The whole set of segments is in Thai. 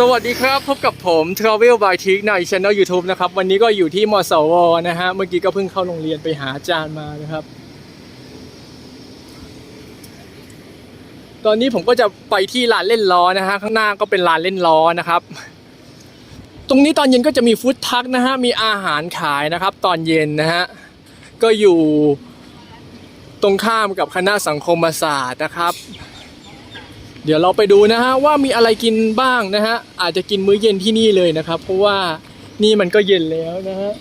สวัสดีครับ พบกับผม Travel by Tik ใน Channel YouTube นะครับ วันนี้ก็อยู่ที่มสวนะฮะ เมื่อกี้ก็เพิ่งเข้าโรงเรียนไปหาอาจารย์มานะครับ ตอนนี้ผมก็จะไปที่ลานเล่นล้อนะฮะ ข้างหน้าก็เป็นลานเล่นล้อนะครับ ตรงนี้ตอนเย็นก็จะมีฟู้ดทักนะฮะ มีอาหารขายนะครับ ตอนเย็นนะฮะ ก็อยู่ตรงข้ามกับคณะสังคมศาสตร์นะครับ เดี๋ยวเราไปดูนะฮะว่ามีอะไรกินบ้างนะฮะอาจจะกินมื้อเย็นที่นี่เลยนะครับ เพราะว่านี่มันก็เย็นแล้วนะฮะ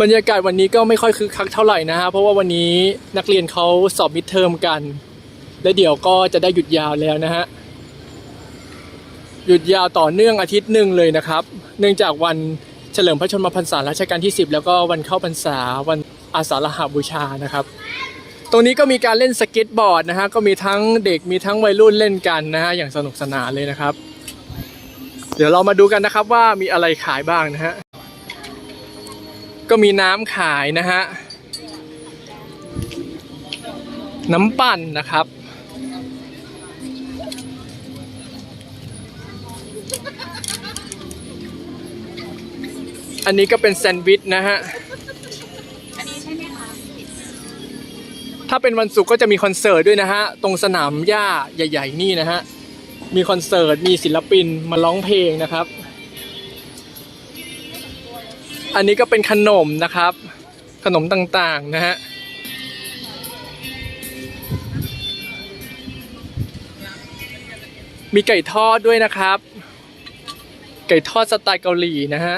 บรรยากาศวันนี้ก็ไม่ค่อยคึกคักเท่าไหร่นะฮะเพราะว่าวันนี้นักเรียนเขาสอบมิดเทอมกัน และเดี๋ยวก็จะได้หยุดยาวแล้วนะฮะหยุดยาวต่อเนื่องอาทิตย์หนึ่งเลยนะครับ เนื่องจากวันเฉลิมพระชนมพรรษารัชกาลที่ 10 แล้วก็วันเข้าพรรษาวันอาสาฬหบูชานะครับ ตรงนี้ก็มีการเล่นสเก็ตบอร์ดนะฮะก็มีทั้งเด็กมีทั้งวัยรุ่นเล่นกันนะฮะอย่างสนุกสนานเลยนะครับ เดี๋ยวเรามาดูกันนะครับว่ามีอะไรขายบ้างนะฮะก็มีน้ำขายนะฮะน้ำปั่นนะครับ อันนี้ก็เป็นแซนด์วิชนะฮะ ถ้าเป็นวันศุกร์ก็จะมีคอนเสิร์ตด้วยนะฮะ ตรงสนามหญ้าใหญ่ ๆ นี่นะฮะ มีคอนเสิร์ต มีศิลปินมาร้องเพลงนะครับ อันนี้ก็เป็นขนมนะครับ ขนมต่างๆนะฮะมีไก่ทอดด้วยนะครับ ไก่ทอดสไตล์เกาหลีนะฮะ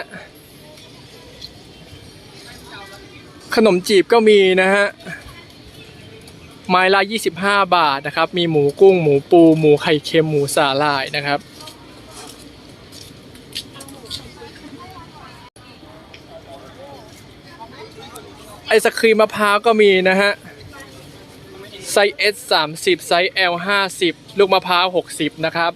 ขนมจีบก็มีนะฮะ ไม้ละ 25 บาทนะครับ มีหมูกุ้งหมูปู หมูไข่เค็มหมูสาหร่ายนะครับ ไอศครีมมะพร้าวก็มีนะฮะ ไซส์ S 30ไซส์ L 50ลูกมะพร้าว 60 นะครับ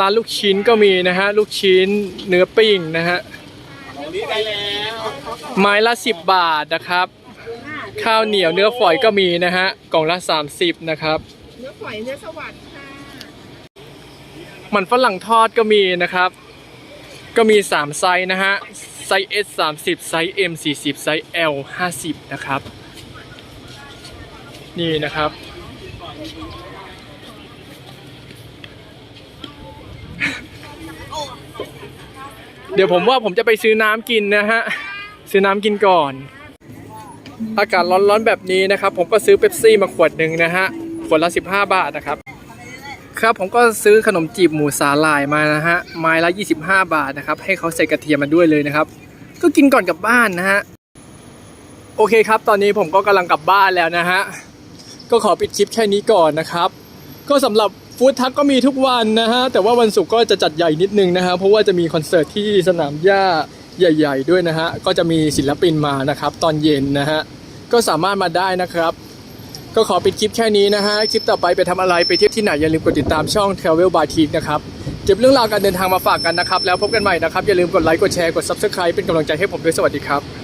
ร้านลูกชิ้นก็มีนะฮะ ลูกชิ้นเนื้อปิ้งนะฮะ ไม้ละ 10 บาทนะครับ ข้าวเหนียวเนื้อฝอยก็มีนะฮะ กล่องละ 30 นะครับ เนื้อฝอยเนื้อสวัสดิ์ค่ะมันฝรั่งทอดก็มีนะครับ ก็มี 3 ไซส์นะฮะ ไซส์ S 30 ไซส์ M 40 ไซส์ L 50 นะครับ นี่นะครับ เดี๋ยวผมว่าผมจะไปซื้อน้ำกินนะฮะ ซื้อน้ำกินก่อน อากาศร้อนๆแบบนี้นะครับ ผมก็ซื้อเป๊ปซี่มาขวดหนึ่งนะฮะ ขวดละ 15 บาทนะครับ ครับผมก็ซื้อขนมจีบหมูสาหร่ายมานะฮะ ไม้ละ 25 บาทนะครับ ให้เขาใส่กระเทียมมาด้วยเลยนะครับ ก็กินก่อนกลับบ้านนะฮะ โอเคครับ ตอนนี้ผมก็กำลังกลับบ้านแล้วนะฮะ ก็ขอปิดคลิปแค่นี้ก่อนนะครับ ก็สำหรับ ฟู้ดทักก็มีทุกวันนะฮะ แต่ว่าวันศุกร์ก็จะจัดใหญ่นิดนึงนะฮะ เพราะว่าจะมีคอนเสิร์ตที่สนามหญ้าใหญ่ ๆ ด้วยนะฮะ ก็จะมีศิลปินมานะครับ ตอนเย็นนะฮะ ก็สามารถมาได้นะครับ ก็ขอปิดคลิปแค่นี้นะฮะ คลิปต่อไปไปทำอะไรไปเที่ยวที่ไหน อย่าลืมกดติดตามช่อง Travel by t นะครับเก็บเรื่องราวการเดินทางมาฝากกันนะครับ แล้วพบกันใหม่นะครับ อย่าลืมกดไลค์กดแชร์กด Subscribe เป็นกำลังใจให้ผมด้วยสวัสดีครับ